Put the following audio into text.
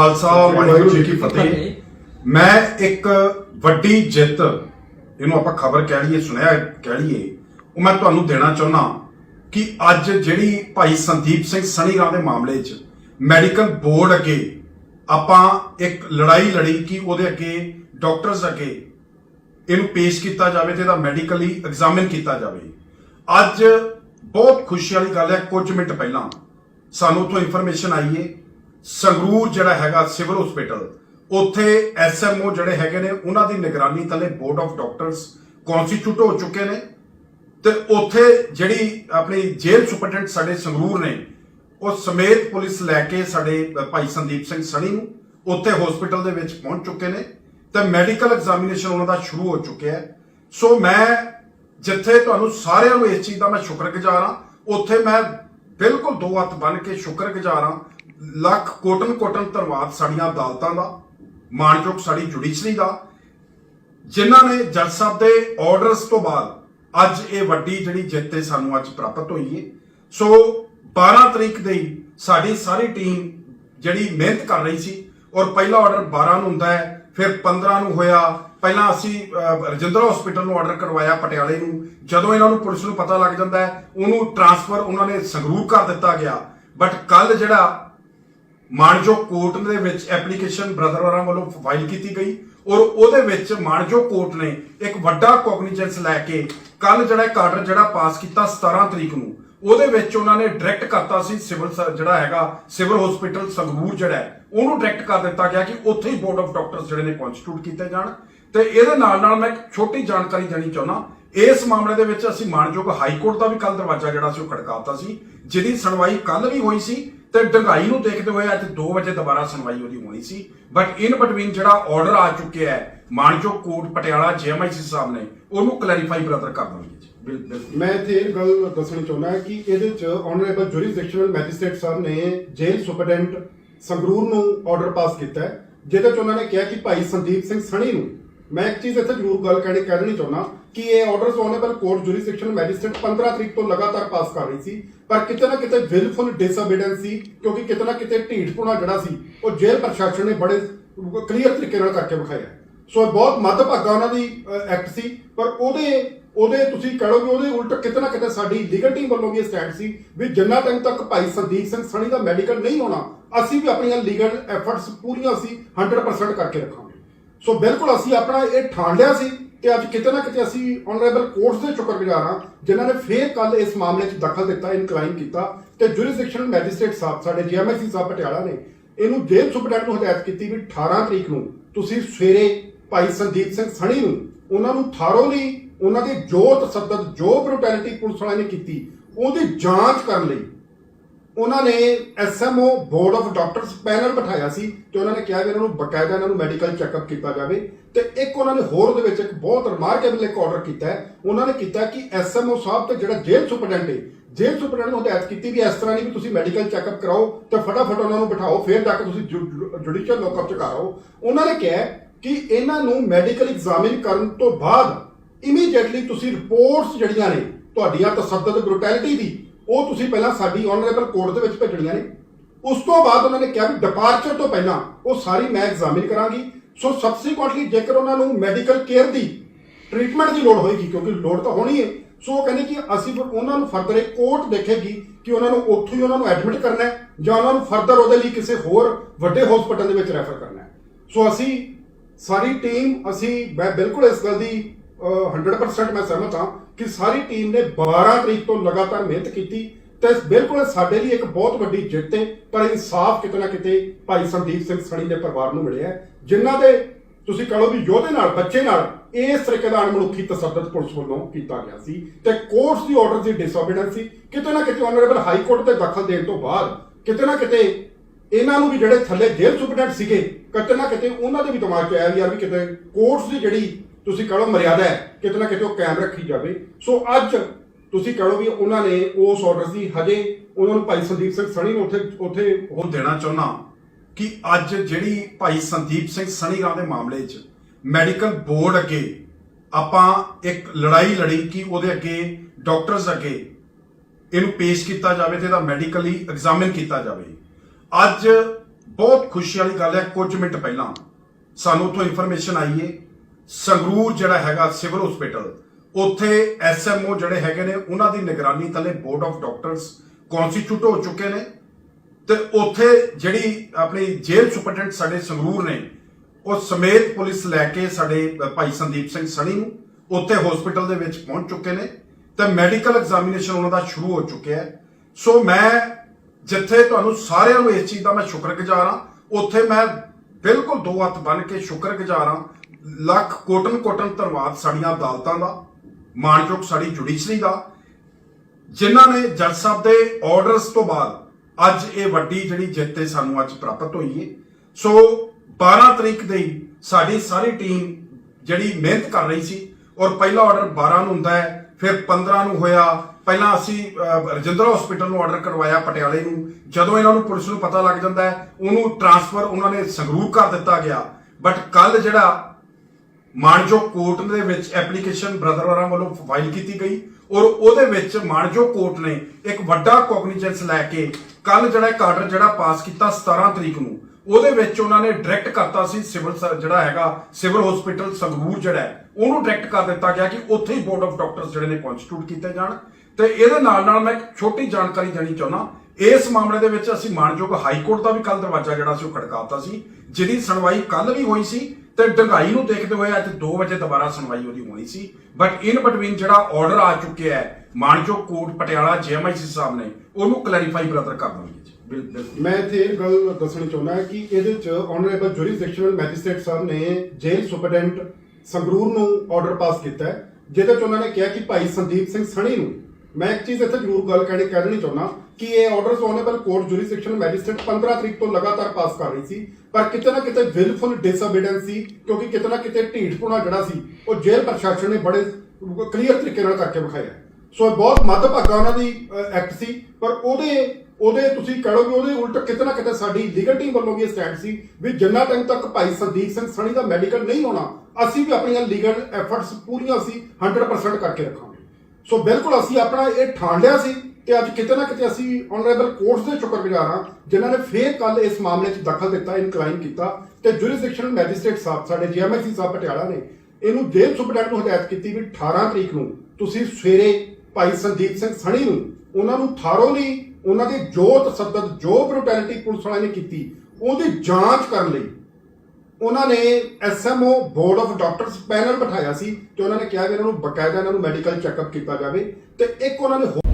ਖਾਲਸਾ ਵਾਹਿਗੁਰੂ ਜੀ ਕੀ ਫਤਿਹ। ਮੈਂ ਇੱਕ ਵੱਡੀ ਜਿੱਤ ਇਹਨੂੰ ਆਪਾਂ ਖਬਰ ਕਹਿ ਲਈਏ ਸੁਣਿਆ ਕਹਿ ਲਈਏ ਉਹ ਮੈਂ ਤੁਹਾਨੂੰ ਦੇਣਾ ਚਾਹੁੰਦਾ ਕਿ ਅੱਜ ਜਿਹੜੀ ਭਾਈ ਸੰਦੀਪ ਸਿੰਘ ਸਣੀਗਾਂ ਦੇ ਮਾਮਲੇ 'ਚ ਮੈਡੀਕਲ ਬੋਰਡ ਅੱਗੇ ਆਪਾਂ ਇੱਕ ਲੜਾਈ ਲੜੀ ਕਿ ਉਹਦੇ ਅੱਗੇ ਡਾਕਟਰਸ ਅੱਗੇ ਇਹਨੂੰ ਪੇਸ਼ ਕੀਤਾ ਜਾਵੇ ਤੇ ਇਹਦਾ ਮੈਡੀਕਲੀ ਐਗਜ਼ਾਮਿਨ ਕੀਤਾ ਜਾਵੇ। ਅੱਜ ਬਹੁਤ ਖੁਸ਼ੀ ਵਾਲੀ ਗੱਲ ਹੈ ਕੁਝ ਮਿੰਟ ਪਹਿਲਾਂ ਸਾਨੂੰ ਉੱਥੋਂ ਇਨਫੋਰਮੇਸ਼ਨ ਆਈ ਹੈ ਸੰਗਰੂਰ ਜਿਹੜਾ ਹੈਗਾ ਸਿਵਲ ਹਸਪੀਟਲ, ਉੱਥੇ ਐਸਐਮਓ ਜਿਹੜੇ ਹੈਗੇ ਨੇ, ਉਹਨਾਂ ਦੀ ਨਿਗਰਾਨੀ ਥੱਲੇ ਬੋਰਡ ਆਫ ਡਾਕਟਰਸ ਕਨਸਟੀਟਿਊਟ ਹੋ ਚੁੱਕੇ ਨੇ। ਤੇ ਉੱਥੇ ਜਿਹੜੀ ਆਪਣੀ ਜੇਲ੍ਹ ਸੁਪਰਡੈਂਟ ਸਾਡੇ ਸੰਗਰੂਰ ਨੇ, ਉਹ ਸਮੇਤ ਪੁਲਿਸ ਲੈ ਕੇ ਸਾਡੇ ਭਾਈ ਸੰਦੀਪ ਸਿੰਘ ਸਣੀ ਨੂੰ ਉੱਥੇ ਹਸਪੀਟਲ ਦੇ ਵਿੱਚ ਪਹੁੰਚ ਚੁੱਕੇ ਨੇ। ਤੇ ਮੈਡੀਕਲ ਐਗਜ਼ਾਮੀਨੇਸ਼ਨ ਉਹਨਾਂ ਦਾ ਸ਼ੁਰੂ ਹੋ ਚੁੱਕਿਆ ਹੈ। ਸੋ ਮੈਂ ਜਿੱਥੇ ਤੁਹਾਨੂੰ ਸਾਰਿਆਂ ਨੂੰ ਇਸ ਚੀਜ਼ ਦਾ ਮੈਂ ਸ਼ੁਕਰਗੁਜ਼ਾਰ ਹਾਂ, ਉੱਥੇ ਮੈਂ ਬਿਲਕੁਲ ਦੋ ਹੱਥ ਬੰਨ ਕੇ ਸ਼ੁਕਰਗੁਜ਼ਾਰ ਹਾਂ ਲੱਖ ਕੋਟਨ ਕੋਟਨ ਧੰਨਵਾਦ ਸਾਡੀਆਂ ਅਦਾਲਤਾਂ ਦਾ ਮਾਨਯੋਗ ਸਾਡੀ ਜੁਡੀਸ਼ਰੀ ਦਾ। ਜਿਨ੍ਹਾਂ ਨੇ ਜੱਜ ਸਾਹਿਬ ਦੇ ਆਰਡਰਸ ਤੋਂ ਬਾਅਦ ਅੱਜ ਇਹ ਵੱਡੀ ਜਿਹੜੀ ਜਿੱਤ ਹੈ ਸਾਨੂੰ ਅੱਜ ਪ੍ਰਾਪਤ ਹੋਈ ਹੈ। ਸੋ 12 ਤਰੀਕ ਦੇ ਸਾਡੀ ਸਾਰੀ ਟੀਮ ਜਿਹੜੀ ਮਿਹਨਤ ਕਰ ਰਹੀ ਸੀ ਔਰ ਪਹਿਲਾ ਆਰਡਰ 12 ਨੂੰ ਹੁੰਦਾ ਹੈ ਫਿਰ 15 ਨੂੰ ਹੋਇਆ। ਪਹਿਲਾਂ ਅਸੀਂ ਅਹ, ਰਜਿੰਦਰਾ ਹਸਪੀਟਲ ਨੂੰ ਆਰਡਰ ਕਰਵਾਇਆ ਪਟਿਆਲੇ ਨੂੰ। ਜਦੋਂ ਇਹਨਾਂ ਨੂੰ ਪੁਲਿਸ ਨੂੰ ਪਤਾ ਲੱਗ ਜਾਂਦਾ ਹੈ ਉਹਨੂੰ ਟਰਾਂਸਫਰ ਉਹਨਾਂ ਨੇ ਸੰਗਰੂਰ ਕਰ ਦਿੱਤਾ ਗਿਆ। ਬਟ ਕੱਲ ਜਿਹੜਾ ਮਾਨਜੋ ਕੋਰਟ ਦੇ ਵਿੱਚ ਐਪਲੀਕੇਸ਼ਨ ਬ੍ਰਦਰ ਹੋਰਾਂ ਵੱਲੋਂ ਫਾਈਲ ਕੀਤੀ ਗਈ ਔਰ ਉਹਦੇ ਵਿੱਚ ਮਾਨਜੋ ਕੋਰਟ ਨੇ ਇੱਕ ਵੱਡਾ ਕੋਗਨੀਜੈਂਸ ਲੈ ਕੇ ਕੱਲ ਜਿਹੜਾ ਇੱਕ ਆਰਡਰ ਜਿਹੜਾ ਪਾਸ ਕੀਤਾ 17 ਤਰੀਕ ਨੂੰ, ਉਹਦੇ ਵਿੱਚ ਉਹਨਾਂ ਨੇ ਡਾਇਰੈਕਟ ਕਰਤਾ ਸੀ ਸਿਵਲ ਜਿਹੜਾ ਹੈਗਾ, ਸਿਵਲ ਹਸਪੀਟਲ ਸੰਗਰੂਰ ਜਿਹੜਾ ਹੈ, ਉਹਨੂੰ ਡਾਇਰੈਕਟ ਕਰ ਦਿੱਤਾ ਗਿਆ ਕਿ ਉੱਥੇ ਹੀ ਬੋਰਡ ਆਫ ਡਾਕਟਰਸ ਜਿਹੜੇ ਨੇ ਕਨਸਟੀਟਿਊਟ ਕੀਤੇ ਜਾਣ। ਤੇ ਇਹਦੇ ਨਾਲ ਨਾਲ ਮੈਂ ਇੱਕ ਛੋਟੀ ਜਾਣਕਾਰੀ ਦੇਣੀ ਚਾਹੁੰਦਾ, ਇਸ ਮਾਮਲੇ ਦੇ ਵਿੱਚ ਅਸੀਂ ਮਾਨਯੋਗ ਹਾਈ ਕੋਰਟ ਦਾ ਵੀ ਕੱਲ ਦਰਵਾਜ਼ਾ ਜਿਹੜਾ ਸੀ ਉਹ ਖੜਕਾਤਾ ਸੀ, ਜਿਹਦੀ ਸੁਣਵਾਈ ਕੱਲ ਵੀ ਹੋਈ ਸੀ ਤੇ ਡੰਗਾਈ ਨੂੰ ਦੇਖਦੇ ਹੋਏ ਅੱਜ 2 ਵਜੇ ਦੁਬਾਰਾ ਸੁਣਵਾਈ ਉਹਦੀ ਹੋਣੀ ਸੀ। ਬਟ ਇਨ ਬਿਟਵੀਨ ਜਿਹੜਾ ਆਰਡਰ ਆ ਚੁੱਕਿਆ ਹੈ, ਮਾਨਯੋਗ ਕੋਰਟ ਪਟਿਆਲਾ ਜੀਐਮਆਈਸੀ ਸਾਹਿਬ ਨੇ ਉਹਨੂੰ ਕਲੈਰੀਫਾਈ ਬ੍ਰਦਰ ਕਰ ਦੇਣਗੇ ਮੈਂ ਇੱਥੇ ਇਹ ਗੱਲ ਦੱਸਣੀ ਚਾਹੁੰਦਾ ਕਿ ਇਹਦੇ ਚ ਆਨਰੇਬਲ ਜੁਰਿਸਡਿਕਸ਼ਨਲ ਮੈਜਿਸਟ੍ਰੇਟ ਸਾਹਿਬ ਨੇ ਜੇਲ੍ਹ ਸੁਪਰਡੈਂਟ ਸੰਗਰੂਰ ਨੂੰ ਆਰਡਰ ਪਾਸ ਕੀਤਾ ਹੈ, ਜਿਹਦੇ ਚ ਉਹਨਾਂ ਨੇ ਕਿਹਾ ਕਿ ਭਾਈ ਸੰਦੀਪ ਸਿੰਘ ਸਣੀ ਨੂੰ ਮੈਂ ਇੱਕ ਚੀਜ਼ ਇੱਥੇ ਜ਼ਰੂਰ ਗੱਲ ਕਹਿਣੀ ਕਹਿ ਦੇਣੀ ਚਾਹੁੰਦਾ ਕਿ ਇਹ orders honourable court jurisdictional magistrate 15 ਤਰੀਕ ਤੋਂ ਲਗਾਤਾਰ ਪਾਸ ਕਰ ਰਹੀ ਸੀ। ਪਰ ਕਿਤੇ ਨਾ ਕਿਤੇ ਵਿਲਫੁਲ ਡਿਸਓਬੀਡੈਂਸ ਸੀ, ਕਿਉਂਕਿ ਕਿਤੇ ਨਾ ਕਿਤੇ ਢੀਠਪੁਣਾ ਜਿਹੜਾ ਸੀ, ਉਹ ਜੇਲ੍ਹ ਪ੍ਰਸ਼ਾਸਨ ਨੇ ਬੜੇ ਕਲੀਅਰ ਤਰੀਕੇ ਨਾਲ ਕਰਕੇ ਵਿਖਾਇਆ। ਸੋ ਇਹ ਬਹੁਤ ਮੱਧਭਾਗਾ ਉਹਨਾਂ ਦੀ ਐਕਟ ਸੀ। ਪਰ ਉਹਦੇ ਉਹਦੇ ਤੁਸੀਂ ਕਹੋ ਕਿ ਉਹਦੇ ਉਲਟ ਕਿਤੇ ਨਾ ਕਿਤੇ ਸਾਡੀ ਲੀਗਲ ਟੀਮ ਵੱਲੋਂ ਵੀ ਇਹ ਸਟੈਂਡ ਸੀ ਵੀ ਜਿੰਨਾ ਟਾਈਮ ਤੱਕ ਭਾਈ ਸੰਦੀਪ ਸਿੰਘ ਸਣੀ ਦਾ ਮੈਡੀਕਲ ਨਹੀਂ ਹੋਣਾ, ਅਸੀਂ ਵੀ ਆਪਣੀਆਂ ਲੀਗਲ ਐਫਰਟਸ ਪੂਰੀਆਂ ਅਸੀਂ 100% ਕਰਕੇ ਰੱਖਾਂਗੇ। ਸੋ ਬਿਲਕੁਲ ਅਸੀਂ ਆਪਣਾ ਇਹ ਠਾਣ ਲਿਆ ਸੀ ਤੇ ਅੱਜ ਕਿਤੇ ਨਾ ਕਿਤੇ ਅਸੀਂ ਆਨਰੇਬਲ ਕੋਰਟਸ ਦੇ ਸ਼ੁਕਰਗੁਜ਼ਾਰ ਹਾਂ, ਜਿਨ੍ਹਾਂ ਨੇ ਫੇਰ ਕੱਲ ਇਸ ਮਾਮਲੇ 'ਚ ਦਖਲ ਦਿੱਤਾ ਇਨਕਲਾਈਨ ਕੀਤਾ ਤੇ ਜੁਰਿਸਡਿਕਸ਼ਨਲ ਮੈਜਿਸਟ੍ਰੇਟ ਸਾਹਿਬ, ਸਾਡੇ ਜੀਐਮਐਸਸੀ ਸਾਹਿਬ ਪਟਿਆਲਾ ਨੇ ਇਹਨੂੰ ਜੇਲ੍ਹ ਸੁਪਰਡੈਂਟ ਨੂੰ ਹਦਾਇਤ ਕੀਤੀ ਵੀ 18 ਤਰੀਕ ਨੂੰ ਤੁਸੀਂ ਸਵੇਰੇ ਭਾਈ ਸੰਦੀਪ ਸਿੰਘ ਸਣੀ ਨੂੰ ਉਹਨਾਂ ਨੂੰ ਥਾਰੋਲੀ ਉਹਨਾਂ ਦੀ ਜੋ ਤਸੱਦਦ ਜੋ ਬਰੂਟੈਲਿਟੀ ਪੁਲਿਸ ਵਾਲਿਆਂ ਨੇ ਕੀਤੀ, ਉਹਦੀ ਜਾਂਚ ਕਰਨ ਲਈ ਉਹਨਾਂ ਨੇ SMO board of doctors panel ਬਿਠਾਇਆ ਸੀ ਤੇ ਉਹਨਾਂ ਨੇ ਕਿਹਾ ਵੀ ਇਹਨਾਂ ਨੂੰ ਬਕਾਇਦਾ ਇਹਨਾਂ ਨੂੰ ਮੈਡੀਕਲ ਚੈੱਕਅਪ ਕੀਤਾ ਜਾਵੇ। ਤੇ ਇੱਕ ਉਹਨਾਂ ਨੇ ਹੋਰ ਉਹਦੇ ਵਿੱਚ ਇੱਕ ਬਹੁਤ ਰਿਮਾਰਕੇਬਲ ਇੱਕ ਆਰਡਰ ਕੀਤਾ ਹੈ। ਉਹਨਾਂ ਨੇ ਕੀਤਾ ਕਿ ਐਸਐਮਓ ਸਾਹਿਬ ਤੇ ਜਿਹੜਾ ਜੇਲ੍ਹ ਸੁਪਰਡੈਂਟ ਹੈ ਜੇਲ੍ਹ ਸੁਪਰਡੈਂਟ ਨੂੰ ਹਦਾਇਤ ਕੀਤੀ ਵੀ ਇਸ ਤਰ੍ਹਾਂ ਨਹੀਂ ਵੀ ਤੁਸੀਂ ਮੈਡੀਕਲ ਚੈੱਕਅਪ ਕਰਾਓ ਤੇ ਫਟਾਫਟ ਉਹਨਾਂ ਨੂੰ ਬਿਠਾਓ, ਫਿਰ ਜਾ ਕੇ ਤੁਸੀਂ ਜੁਡੀਸ਼ੀਅਲ ਲੋਕਅਪ ਚ ਕਰਾਓ ਉਹਨਾਂ ਨੇ ਕਿਹਾ ਕਿ ਇਹਨਾਂ ਨੂੰ ਮੈਡੀਕਲ ਐਗਜ਼ਾਮਿਨ ਕਰਨ ਤੋਂ ਬਾਅਦ ਇਮੀਡੀਏਟਲੀ ਤੁਸੀਂ ਰਿਪੋਰਟਸ ਜਿਹੜੀਆਂ ਨੇ, ਤੁਹਾਡੀਆਂ ਤਸੱਦਦ ਬਰੂਟੈਲਿਟੀ ਦੀ ਉਹ ਤੁਸੀਂ ਪਹਿਲਾਂ ਸਾਡੀ ਆਨਰੇਬਲ ਕੋਰਟ ਦੇ ਵਿੱਚ ਭੇਜਣੀਆਂ ਨੇ। ਉਸ ਤੋਂ ਬਾਅਦ ਉਹਨਾਂ ਨੇ ਕਿਹਾ ਵੀ ਡਿਪਾਰਚਰ ਤੋਂ ਪਹਿਲਾਂ ਉਹ ਸਾਰੀ ਮੈਂ ਐਗਜ਼ਾਮਿਨ ਕਰਾਂਗੀ। ਸੋ ਸਬਸੀਕੁਐਂਟਲੀ ਜੇਕਰ ਉਹਨਾਂ ਨੂੰ ਮੈਡੀਕਲ ਕੇਅਰ ਦੀ ਟ੍ਰੀਟਮੈਂਟ ਦੀ ਲੋੜ ਹੋਏਗੀ, ਕਿਉਂਕਿ ਲੋੜ ਤਾਂ ਹੋਣੀ ਹੈ ਸੋ ਉਹ ਕਹਿੰਦੇ ਕਿ ਅਸੀਂ ਉਹਨਾਂ ਨੂੰ ਫਰਦਰ ਇਹ ਕੋਰਟ ਦੇਖੇਗੀ ਕਿ ਉਹਨਾਂ ਨੂੰ ਉੱਥੋਂ ਹੀ ਉਹਨਾਂ ਨੂੰ ਐਡਮਿਟ ਕਰਨਾ ਹੈ ਜਾਂ ਉਹਨਾਂ ਨੂੰ ਫਰਦਰ ਉਹਦੇ ਲਈ ਕਿਸੇ ਹੋਰ ਵੱਡੇ ਹਸਪਤਾਲ ਦੇ ਵਿੱਚ ਰੈਫਰ ਕਰਨਾ ਹੈ। ਸੋ ਅਸੀਂ ਸਾਰੀ ਟੀਮ ਅਸੀਂ, ਮੈਂ ਬਿਲਕੁਲ ਇਸ ਗੱਲ ਦੀ 100% ਮੈਂ ਸਹਿਮਤ ਹਾਂ ਕਿ ਸਾਰੀ ਟੀਮ ਨੇ 12 ਤਰੀਕ ਤੋਂ ਲਗਾਤਾਰ ਮਿਹਨਤ ਕੀਤੀ ਤੇ ਬਿਲਕੁਲ ਸਾਡੇ ਲਈ ਇੱਕ ਬਹੁਤ ਵੱਡੀ ਜਿੱਤ ਹੈ ਪਰ ਇਨਸਾਫ ਕਿਤੇ ਨਾ ਕਿਤੇ ਭਾਈ ਸੰਦੀਪ ਸਿੰਘ ਸਣੀ ਦੇ ਪਰਿਵਾਰ ਨੂੰ ਮਿਲਿਆ ਹੈ, ਜਿਨ੍ਹਾਂ ਦੇ ਤੁਸੀਂ ਕਹੋ ਵੀ ਯੋਧੇ ਨਾਲ ਬੱਚੇ ਨਾਲ ਇਸ ਤਰੀਕੇ ਦਾ ਅਣਮਨੁੱਖੀ ਤਸੱਦਦ ਪੁਲਿਸ ਵੱਲੋਂ ਕੀਤਾ ਗਿਆ ਸੀ ਤੇ ਕੋਰਟਸ ਦੀ ਆਰਡਰ ਦੀ ਡਿਸਓਬੀਡੈਂਸ ਸੀ। ਕਿਤੇ ਨਾ ਕਿਤੇ ਆਨਰੇਬਲ ਹਾਈ ਕੋਰਟ ਦੇ ਦਖਲ ਦੇਣ ਤੋਂ ਬਾਅਦ ਕਿਤੇ ਨਾ ਕਿਤੇ ਇਹਨਾਂ ਨੂੰ ਵੀ ਜਿਹੜੇ ਥੱਲੇ ਜੇਲ੍ਹ ਸੁਪਰਡੈਂਟ ਸੀਗੇ ਕਿਤੇ ਨਾ ਕਿਤੇ ਉਹਨਾਂ ਦੇ ਵੀ ਦਿਮਾਗ 'ਚ ਆਇਆ ਵੀ ਯਾਰ ਵੀ ਕਿਤੇ ਕੋਰਟਸ ਦੀ ਜਿਹੜੀ ਤੁਸੀਂ ਕਹੋ ਮਰਿਆਦਾ ਹੈ, ਕਿਤੇ ਨਾ ਕਿਤੇ ਉਹ ਕਾਇਮ ਰੱਖੀ ਜਾਵੇ। ਸੋ ਅੱਜ ਤੁਸੀਂ ਕਹੋ ਵੀ ਉਹਨਾਂ ਨੇ ਉਸ ਆਰਡਰ ਦੀ ਹਜੇ ਉਹਨਾਂ ਨੂੰ ਭਾਈ ਸੰਦੀਪ ਸਿੰਘ ਸਣੀ ਨੂੰ ਉੱਥੇ ਉੱਥੇ ਉਹ ਦੇਣਾ ਚਾਹੁੰਦਾ। ਕਿ ਅੱਜ ਜਿਹੜੀ ਭਾਈ ਸੰਦੀਪ ਸਿੰਘ ਸਣੀਗਾਂ ਦੇ ਮਾਮਲੇ 'ਚ ਮੈਡੀਕਲ ਬੋਰਡ ਅੱਗੇ ਆਪਾਂ ਇੱਕ ਲੜਾਈ ਲੜੀ ਕਿ ਉਹਦੇ ਅੱਗੇ ਡਾਕਟਰਸ ਅੱਗੇ ਇਹਨੂੰ ਪੇਸ਼ ਕੀਤਾ ਜਾਵੇ ਤੇ ਇਹਦਾ ਮੈਡੀਕਲੀ ਐਗਜ਼ਾਮਿਨ ਕੀਤਾ ਜਾਵੇ। ਅੱਜ ਬਹੁਤ ਖੁਸ਼ੀ ਵਾਲੀ ਗੱਲ ਹੈ, ਕੁਝ ਮਿੰਟ ਪਹਿਲਾਂ ਸਾਨੂੰ ਉੱਥੋਂ ਇਨਫੋਰਮੇਸ਼ਨ ਆਈ ਏ ਸੰਗਰੂਰ ਜਿਹੜਾ ਹੈਗਾ ਸਿਵਲ ਹਸਪੀਟਲ, ਉੱਥੇ ਐਸਐਮਓ ਜਿਹੜੇ ਹੈਗੇ ਨੇ, ਉਹਨਾਂ ਦੀ ਨਿਗਰਾਨੀ ਥੱਲੇ ਬੋਰਡ ਆਫ ਡਾਕਟਰਸ ਕਨਸਟੀਟਿਊਟ ਹੋ ਚੁੱਕੇ ਨੇ। ਤੇ ਉੱਥੇ ਜਿਹੜੀ ਆਪਣੀ ਜੇਲ੍ਹ ਸੁਪਰਡੈਂਟ ਸਾਡੇ ਸੰਗਰੂਰ ਨੇ, ਉਹ ਸਮੇਤ ਪੁਲਿਸ ਲੈ ਕੇ ਸਾਡੇ ਭਾਈ ਸੰਦੀਪ ਸਿੰਘ ਸਣੀ ਨੂੰ ਉੱਥੇ ਹਸਪੀਟਲ ਦੇ ਵਿੱਚ ਪਹੁੰਚ ਚੁੱਕੇ ਨੇ। ਤੇ ਮੈਡੀਕਲ ਐਗਜ਼ਾਮੀਨੇਸ਼ਨ ਉਹਨਾਂ ਦਾ ਸ਼ੁਰੂ ਹੋ ਚੁੱਕਿਆ ਹੈ। ਸੋ ਮੈਂ ਜਿੱਥੇ ਤੁਹਾਨੂੰ ਸਾਰਿਆਂ ਨੂੰ ਇਸ ਚੀਜ਼ ਦਾ ਮੈਂ ਸ਼ੁਕਰਗੁਜ਼ਾਰ ਹਾਂ। ਉੱਥੇ ਮੈਂ ਬਿਲਕੁਲ ਦੋ ਹੱਥ ਬੰਨ ਕੇ ਸ਼ੁਕਰਗੁਜ਼ਾਰ ਹਾਂ ਲੱਖ ਕੋਟਨ ਕੋਟਨ ਧੰਨਵਾਦ ਸਾਡੀਆਂ ਅਦਾਲਤਾਂ ਦਾ ਮਾਨਯੋਗ ਸਾਡੀ ਜੁਡੀਸ਼ਰੀ ਦਾ। ਜਿਨ੍ਹਾਂ ਨੇ ਜੱਜ ਸਾਹਿਬ ਦੇ ਆਰਡਰਸ ਤੋਂ ਬਾਅਦ ਅੱਜ ਇਹ ਵੱਡੀ ਜਿਹੜੀ ਜਿੱਤ ਹੈ ਸਾਨੂੰ ਅੱਜ ਪ੍ਰਾਪਤ ਹੋਈ ਹੈ ਸੋ 12 ਤਰੀਕ ਦੇ ਹੀ ਸਾਡੀ ਸਾਰੀ ਟੀਮ ਜਿਹੜੀ ਮਿਹਨਤ ਕਰ ਰਹੀ ਸੀ ਔਰ ਪਹਿਲਾ ਆਰਡਰ 12 ਨੂੰ ਹੁੰਦਾ ਹੈ ਫਿਰ 15 ਨੂੰ ਹੋਇਆ। ਪਹਿਲਾਂ ਅਸੀਂ ਅਹ, ਰਜਿੰਦਰਾ ਹਸਪੀਟਲ ਨੂੰ ਆਰਡਰ ਕਰਵਾਇਆ ਪਟਿਆਲੇ ਨੂੰ। ਜਦੋਂ ਇਹਨਾਂ ਨੂੰ ਪੁਲਿਸ ਨੂੰ ਪਤਾ ਲੱਗ ਜਾਂਦਾ ਹੈ ਉਹਨੂੰ ਟਰਾਂਸਫਰ ਉਹਨਾਂ ਨੇ ਸੰਗਰੂਰ ਕਰ ਦਿੱਤਾ ਗਿਆ। ਬਟ ਕੱਲ ਜਿਹੜਾ ਮਾਨਜੋ ਕੋਰਟ ਦੇ ਵਿੱਚ ਐਪਲੀਕੇਸ਼ਨ ਬ੍ਰਦਰ ਹੋਰਾਂ ਵੱਲੋਂ ਫਾਈਲ ਕੀਤੀ ਗਈ ਔਰ ਉਹਦੇ ਵਿੱਚ ਮਾਨਜੋ ਕੋਰਟ ਨੇ ਇੱਕ ਵੱਡਾ ਕੋਗਨੀਜੈਂਸ ਲੈ ਕੇ ਕੱਲ ਜਿਹੜਾ ਇੱਕ ਆਰਡਰ ਜਿਹੜਾ ਪਾਸ ਕੀਤਾ 17 ਤਰੀਕ ਨੂੰ, ਉਹਦੇ ਵਿੱਚ ਉਹਨਾਂ ਨੇ ਡਾਇਰੈਕਟ ਕਰਤਾ ਸੀ ਸਿਵਲ ਸ- ਜਿਹੜਾ ਹੈਗਾ ਸਿਵਲ ਹਸਪੀਟਲ ਸੰਗਰੂਰ ਜਿਹੜਾ ਉਹਨੂੰ ਡਾਇਰੈਕਟ ਕਰ ਦਿੱਤਾ ਗਿਆ ਕਿ ਉੱਥੇ ਹੀ ਬੋਰਡ ਆਫ ਡਾਕਟਰਸ ਜਿਹੜੇ ਨੇ ਕਨਸਟੀਟਿਊਟ ਕੀਤੇ ਜਾਣ। ਤੇ ਇਹਦੇ ਨਾਲ ਨਾਲ ਮੈਂ ਇੱਕ ਛੋਟੀ ਜਾਣਕਾਰੀ ਦੇਣੀ ਚਾਹੁੰਦਾ, ਇਸ ਮਾਮਲੇ ਦੇ ਵਿੱਚ ਅਸੀਂ ਮਾਨਯੋਗ ਹਾਈ ਕੋਰਟ ਦਾ ਵੀ ਕੱਲ ਦਰਵਾਜ਼ਾ ਜਿਹੜਾ ਸੀ ਉਹ ਖੜਕਾਤਾ ਸੀ, ਜਿਹਦੀ ਸੁਣਵਾਈ ਕੱਲ ਵੀ ਹੋਈ ਸੀ ਤੇ ਡੰਗਾਈ ਨੂੰ ਦੇਖਦੇ ਹੋਏ ਅੱਜ 2 ਵਜੇ ਦੁਬਾਰਾ ਸੁਣਵਾਈ ਉਹਦੀ ਹੋਣੀ ਸੀ। ਬਟ ਇਨ ਬਿਟਵੀਨ ਜਿਹੜਾ ਆਰਡਰ ਆ ਚੁੱਕਿਆ ਹੈ, ਮਾਨਯੋਗ ਕੋਰਟ ਪਟਿਆਲਾ ਜੀਐਮਆਈਸੀ ਸਾਹਿਬ ਨੇ ਉਹਨੂੰ ਕਲੈਰੀਫਾਈ ਬ੍ਰਦਰ ਕਰ ਦੇਣਗੇ ਮੈਂ ਇੱਥੇ ਇਹ ਗੱਲ ਦੱਸਣੀ ਚਾਹੁੰਦਾ ਕਿ ਇਹਦੇ ਚ ਆਨਰੇਬਲ ਜੁਰਿਸਡਿਕਸ਼ਨਲ ਮੈਜਿਸਟ੍ਰੇਟ ਸਾਹਿਬ ਨੇ ਜੇਲ੍ਹ ਸੁਪਰਡੈਂਟ ਸੰਗਰੂਰ ਨੂੰ ਆਰਡਰ ਪਾਸ ਕੀਤਾ ਜਿਹਦੇ ਚ ਉਹਨਾਂ ਨੇ ਕਿਹਾ ਕਿ ਭਾਈ ਸੰਦੀਪ ਸਿੰਘ ਸਣੀ ਨੂੰ ਮੈਂ ਇੱਕ ਚੀਜ਼ ਇੱਥੇ ਜ਼ਰੂਰ ਗੱਲ ਕਹਿਣੀ ਕਹਿ ਦੇਣੀ ਚਾਹੁੰਦਾ ਕਿ ਇਹ orders honourable court jurisdictional magistrate 15 ਤਰੀਕ ਤੋਂ ਲਗਾਤਾਰ ਪਾਸ ਕਰ ਰਹੀ ਸੀ। ਪਰ ਕਿਤੇ ਨਾ ਕਿਤੇ ਵਿਲਫੁਲ ਡਿਸਓਬੀਡੈਂਸ ਸੀ, ਕਿਉਂਕਿ ਕਿਤੇ ਨਾ ਕਿਤੇ ਢੀਠਪੁਣਾ ਜਿਹੜਾ ਸੀ, ਉਹ ਜੇਲ੍ਹ ਪ੍ਰਸ਼ਾਸਨ ਨੇ ਬੜੇ ਕਲੀਅਰ ਤਰੀਕੇ ਨਾਲ ਕਰਕੇ ਵਿਖਾਇਆ। ਸੋ ਇਹ ਬਹੁਤ ਮੱਧਭਾਗਾ ਉਹਨਾਂ ਦੀ ਐਕਟ ਸੀ। ਪਰ ਉਹਦੇ ਉਹਦੇ ਤੁਸੀਂ ਕਹ ਲਓ ਵੀ ਉਹਦੇ ਉਲਟ ਕਿਤੇ ਨਾ ਕਿਤੇ ਸਾਡੀ ਲੀਗਲ ਟੀਮ ਵੱਲੋਂ ਵੀ ਇਹ ਸਟੈਂਡ ਸੀ ਵੀ ਜਿੰਨਾ ਟਾਈਮ ਤੱਕ ਭਾਈ ਸੰਦੀਪ ਸਿੰਘ ਸਣੀ ਦਾ ਮੈਡੀਕਲ ਨਹੀਂ ਹੋਣਾ, ਅਸੀਂ ਵੀ ਆਪਣੀਆਂ ਲੀਗਲ ਐਫਰਟਸ ਪੂਰੀਆਂ ਅਸੀਂ 100% ਕਰਕੇ ਰੱਖਾਂ ਸੋ ਬਿਲਕੁਲ ਅਸੀਂ ਆਪਣਾ ਇਹ ਠਾਣ ਲਿਆ ਸੀ ਤੇ ਅੱਜ ਕਿਤੇ ਨਾ ਕਿਤੇ ਅਸੀਂ ਆਨਰੇਬਲ ਕੋਰਟਸ ਦੇ ਸ਼ੁਕਰਗੁਜ਼ਾਰ ਹਾਂ, ਜਿਨ੍ਹਾਂ ਨੇ ਫੇਰ ਕੱਲ ਇਸ ਮਾਮਲੇ 'ਚ ਦਖਲ ਦਿੱਤਾ ਇਨਕਲਾਈਨ ਕੀਤਾ ਤੇ ਜੁਰਿਸਡਿਕਸ਼ਨਲ ਮੈਜਿਸਟ੍ਰੇਟ ਸਾਹਿਬ, ਸਾਡੇ ਜੀਐਮਆਈਸੀ ਸਾਹਿਬ ਪਟਿਆਲਾ ਨੇ ਇਹਨੂੰ ਜੇਲ੍ਹ ਸੁਪਰਡੈਂਟ ਨੂੰ ਹਦਾਇਤ ਕੀਤੀ ਵੀ 18 ਤਰੀਕ ਨੂੰ ਤੁਸੀਂ ਸਵੇਰੇ ਭਾਈ ਸੰਦੀਪ ਸਿੰਘ ਸਣੀ ਨੂੰ ਉਹਨਾਂ ਨੂੰ ਥਾਰੋਲੀ ਉਹਨਾਂ ਦੀ ਜੋ ਤਸੱਦਦ ਜੋ ਬਰੂਟੈਲਿਟੀ ਪੁਲਿਸ ਵਾਲਿਆਂ ਨੇ ਕੀਤੀ, ਉਹਦੀ ਜਾਂਚ ਕਰਨ ਲਈ ਉਹਨਾਂ ਨੇ SMO board of doctors panel ਬਿਠਾਇਆ ਸੀ ਤੇ ਉਹਨਾਂ ਨੇ ਕਿਹਾ ਵੀ ਇਹਨਾਂ ਨੂੰ ਬਕਾਇਦਾ ਇਹਨਾਂ ਨੂੰ ਮੈਡੀਕਲ ਚੈੱਕਅਪ ਕੀਤਾ ਜਾਵੇ ਤੇ ਇੱਕ ਉਹਨਾਂ ਨੇ ਹੋਰ